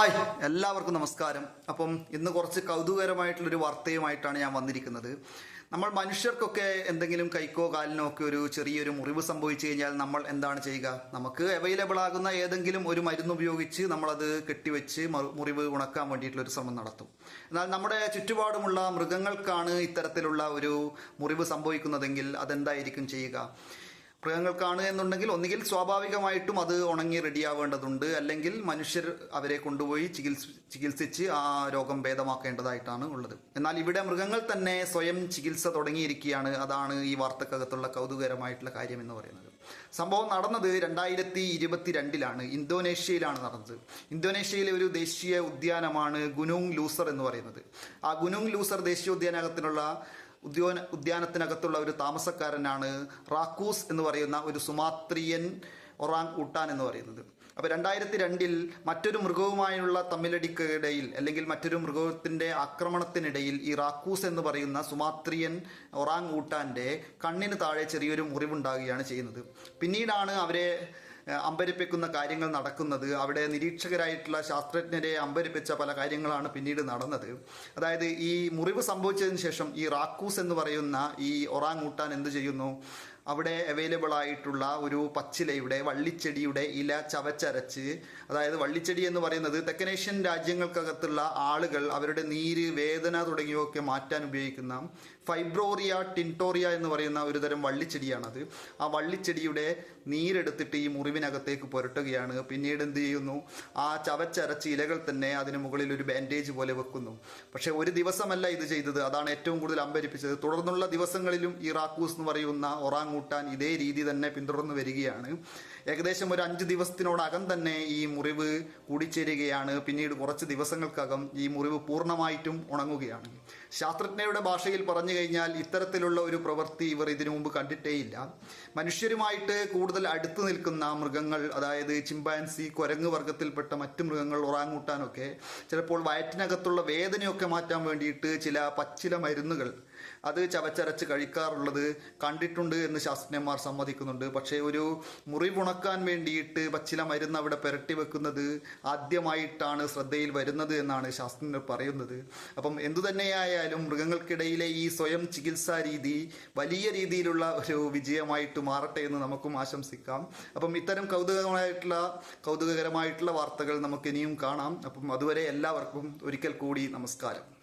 Hi എല്ലാവർക്കും നമസ്കാരം. അപ്പം ഇന്ന് കുറച്ച് കൗതുകരമായിട്ടുള്ളൊരു വാർത്തയുമായിട്ടാണ് ഞാൻ വന്നിരിക്കുന്നത്. നമ്മൾ മനുഷ്യർക്കൊക്കെ എന്തെങ്കിലും കൈക്കോ കാലിനോ ഒക്കെ ഒരു ചെറിയൊരു മുറിവ് സംഭവിച്ചു കഴിഞ്ഞാൽ നമ്മൾ എന്താണ് ചെയ്യുക? നമുക്ക് അവൈലബിൾ ആകുന്ന ഏതെങ്കിലും ഒരു മരുന്ന് ഉപയോഗിച്ച് നമ്മളത് കെട്ടിവെച്ച് മറു- മുറിവ് ഉണക്കാൻ വേണ്ടിയിട്ടുള്ള ഒരു ശ്രമം നടത്തും. എന്നാൽ നമ്മുടെ ചുറ്റുപാടുമുള്ള മൃഗങ്ങൾക്കാണ് ഇത്തരത്തിലുള്ള ഒരു മുറിവ് സംഭവിക്കുന്നതെങ്കിൽ അതെന്തായിരിക്കും ചെയ്യുക? മൃഗങ്ങൾക്കാണ് എന്നുണ്ടെങ്കിൽ ഒന്നുകിൽ സ്വാഭാവികമായിട്ടും അത് ഉണങ്ങി റെഡിയാവേണ്ടതുണ്ട്. അല്ലെങ്കിൽ മനുഷ്യർ അവരെ കൊണ്ടുപോയി ചികിത്സ ചികിത്സിച്ച് ആ രോഗം ഭേദമാക്കേണ്ടതായിട്ടാണ് ഉള്ളത്. എന്നാൽ ഇവിടെ മൃഗങ്ങൾ തന്നെ സ്വയം ചികിത്സ തുടങ്ങിയിരിക്കുകയാണ്. അതാണ് ഈ വാർത്തക്കകത്തുള്ള കൗതുകരമായിട്ടുള്ള കാര്യം എന്ന് പറയുന്നത്. സംഭവം നടന്നത് രണ്ടായിരത്തി ഇരുപത്തിരണ്ടിലാണ് ഇന്തോനേഷ്യയിലാണ് നടന്നത്. ഇന്തോനേഷ്യയിലെ ഒരു ദേശീയ ഉദ്യാനമാണ് ഗുനുങ് ലൂസർ എന്ന് പറയുന്നത്. ആ ഗുനുങ് ലൂസർ ദേശീയ ഉദ്യാനകത്തിനുള്ള ഉദ്യോന ഉദ്യാനത്തിനകത്തുള്ള ഒരു താമസക്കാരനാണ് റാക്കൂസ് എന്ന് പറയുന്ന ഒരു സുമാത്രിയൻ ഒറാങ് ഊട്ടാൻ എന്ന് പറയുന്നത്. അപ്പോൾ രണ്ടായിരത്തി രണ്ടിൽ മറ്റൊരു മൃഗവുമായുള്ള തമ്മിലടിക്കിടയിൽ അല്ലെങ്കിൽ മറ്റൊരു മൃഗത്തിന്റെ ആക്രമണത്തിനിടയിൽ ഈ റാക്കൂസ് എന്ന് പറയുന്ന സുമാത്രിയൻ ഒറാങ് ഊട്ടാന്റെ കണ്ണിന് താഴെ ചെറിയൊരു മുറിവുണ്ടാകുകയാണ് ചെയ്യുന്നത്. പിന്നീടാണ് അവരെ അമ്പരിപ്പിക്കുന്ന കാര്യങ്ങൾ നടക്കുന്നത്. അവിടെ നിരീക്ഷകരായിട്ടുള്ള ശാസ്ത്രജ്ഞരെ അമ്പരിപ്പിച്ച പല കാര്യങ്ങളാണ് പിന്നീട് നടന്നത്. അതായത് ഈ മുറിവ് സംഭവിച്ചതിന് ശേഷം ഈ റാക്കൂസ് എന്ന് പറയുന്ന ഈ ഒറാങ് ഊട്ടാൻ എന്ത് ചെയ്യുന്നു? അവിടെ അവൈലബിൾ ആയിട്ടുള്ള ഒരു പച്ചിലയുടെ വള്ളിച്ചെടിയുടെ ഇല ചവച്ചരച്ച് അതായത് വള്ളിച്ചെടി എന്ന് പറയുന്നത് തെക്കനേഷ്യൻ രാജ്യങ്ങൾക്കകത്തുള്ള ആളുകൾ അവരുടെ നീര് വേദന തുടങ്ങിയവയൊക്കെ മാറ്റാൻ ഉപയോഗിക്കുന്ന ഫൈബ്രോറിയ ടിന്റോറിയ എന്ന് പറയുന്ന ഒരു തരം വള്ളിച്ചെടിയാണത്. ആ വള്ളിച്ചെടിയുടെ നീരെടുത്തിട്ട് ഈ മുറിവിനകത്തേക്ക് പുരട്ടുകയാണ്. പിന്നീട് എന്ത് ചെയ്യുന്നു? ആ ചവച്ചരച്ച് ഇലകൾ തന്നെ അതിന് മുകളിൽ ഒരു ബാൻഡേജ് പോലെ വെക്കുന്നു. പക്ഷേ ഒരു ദിവസമല്ല ഇത് ചെയ്തത്. അതാണ് ഏറ്റവും കൂടുതൽ അമ്പരിപ്പിച്ചത്. തുടർന്നുള്ള ദിവസങ്ങളിലും ഈ റാക്കൂസ് എന്ന് പറയുന്ന ഒറാങ്ങൂട്ടാൻ ഇതേ രീതി തന്നെ പിന്തുടർന്നു വരികയാണ്. ഏകദേശം ഒരു അഞ്ച് ദിവസത്തിനോടകം തന്നെ ഈ മുറിവ് കൂടിച്ചേരുകയാണ്. പിന്നീട് കുറച്ച് ദിവസങ്ങൾക്കകം ഈ മുറിവ് പൂർണമായിട്ടും ഉണങ്ങുകയാണ്. ശാസ്ത്രജ്ഞരുടെ ഭാഷയിൽ പറഞ്ഞു കഴിഞ്ഞാൽ ഇത്തരത്തിലുള്ള ഒരു പ്രവൃത്തി ഇവർ ഇതിനു മുമ്പ് കണ്ടിട്ടേയില്ല. മനുഷ്യരുമായിട്ട് കൂടുതൽ അടുത്ത് നിൽക്കുന്ന മൃഗങ്ങൾ അതായത് ചിമ്പാൻസി കുരങ്ങ് വർഗത്തിൽപ്പെട്ട മറ്റു മൃഗങ്ങൾ ഉറാങ്ങൂട്ടാനൊക്കെ ചിലപ്പോൾ വയറ്റിനകത്തുള്ള വേദനയൊക്കെ മാറ്റാൻ വേണ്ടിയിട്ട് ചില പച്ചില മരുന്നുകൾ അത് ചവച്ചരച്ച് കഴിക്കാറുള്ളത് കണ്ടിട്ടുണ്ട് എന്ന് ശാസ്ത്രജ്ഞന്മാർ സമ്മതിക്കുന്നുണ്ട്. പക്ഷേ ഒരു മുറിവുണക്കാൻ വേണ്ടിയിട്ട് പച്ചില മരുന്ന് അവിടെ പുരട്ടി വെക്കുന്നത് ആദ്യമായിട്ടാണ് ശ്രദ്ധയിൽ വരുന്നത് എന്നാണ് ശാസ്ത്രജ്ഞർ പറയുന്നത്. അപ്പം എന്തു തന്നെയായാലും മൃഗങ്ങൾക്കിടയിലെ ഈ സ്വയം ചികിത്സാ രീതി വലിയ രീതിയിലുള്ള ഒരു വിജയമായിട്ട് മാറട്ടെ എന്ന് നമുക്കും ആശംസിക്കാം. അപ്പം ഇത്തരം കൗതുകമായിട്ടുള്ള കൗതുകകരമായിട്ടുള്ള വാർത്തകൾ നമുക്ക് ഇനിയും കാണാം. അപ്പം അതുവരെ എല്ലാവർക്കും ഒരിക്കൽ കൂടി നമസ്കാരം.